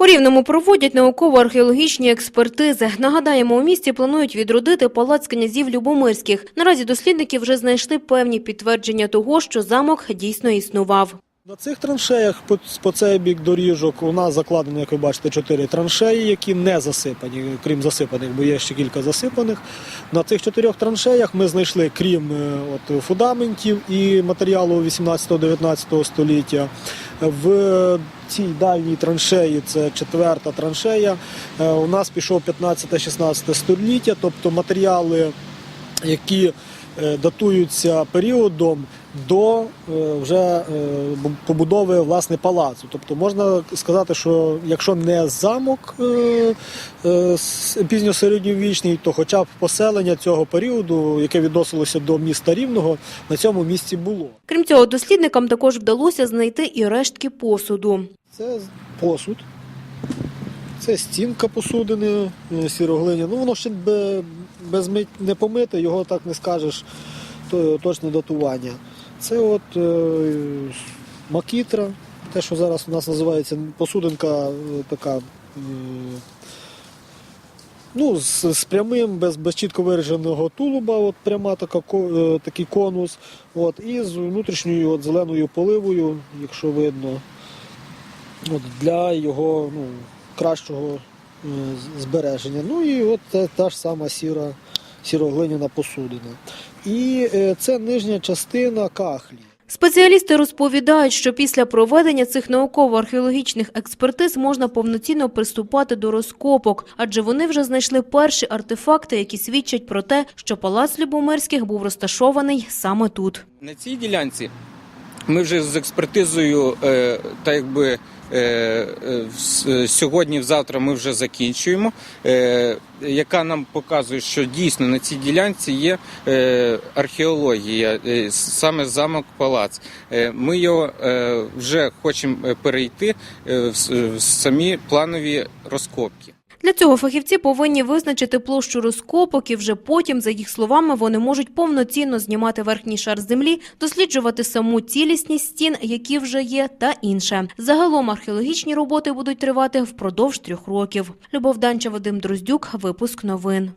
У Рівному проводять науково-археологічні експертизи. Нагадаємо, у місті планують відродити палац князів Любомирських. Наразі дослідники вже знайшли певні підтвердження того, що замок дійсно існував. На цих траншеях по, цей бік доріжок у нас закладено, як ви бачите, чотири траншеї, які не засипані, крім засипаних, бо є ще кілька засипаних. На цих чотирьох траншеях ми знайшли, крім е, от, фундаментів і матеріалу 18-19 століття. В цій дальній траншеї, це четверта траншея, е, у нас пішов 15-16 століття, тобто матеріали, які датуються періодом до е, вже е, побудови власне палацу. Тобто можна сказати, що якщо не замок е, е, пізньосередньовічний, то хоча б поселення цього періоду, яке відносилося до міста Рівного, на цьому місці було. Крім цього, дослідникам також вдалося знайти і рештки посуду. Це посуд. Це стінка посудини е, сіроглині. Ну воно ще без мит не помите, його так не скажеш, то точне датування. Це от е, макітра, те, що зараз у нас називається посудинка е, така. е, Ну, з, з прямим, без, без чітко вираженого тулуба, от пряма така, ко- е, такий конус, от, і з внутрішньою от, зеленою поливою, якщо видно от, для його ну, кращого збереження. Ну і от та, та ж сама сіра, сіроглиняна посудина. І е, це нижня частина кахлі. Спеціалісти розповідають, що після проведення цих науково-археологічних експертиз можна повноцінно приступати до розкопок, адже вони вже знайшли перші артефакти, які свідчать про те, що палац Любомирських був розташований саме тут. На цій ділянці ми вже з експертизою, е, так якби е, е, сьогодні, завтра ми вже закінчуємо, яка нам показує, що дійсно на цій ділянці є археологія, саме замок палац. Ми його вже хочемо перейти в самі планові розкопки. Для цього фахівці повинні визначити площу розкопок і вже потім, за їх словами, вони можуть повноцінно знімати верхній шар землі, досліджувати саму цілісність стін, які вже є, та інше. Загалом археологічні роботи будуть тривати впродовж трьох років. Любов Данча, Вадим Друздюк, випуск новин.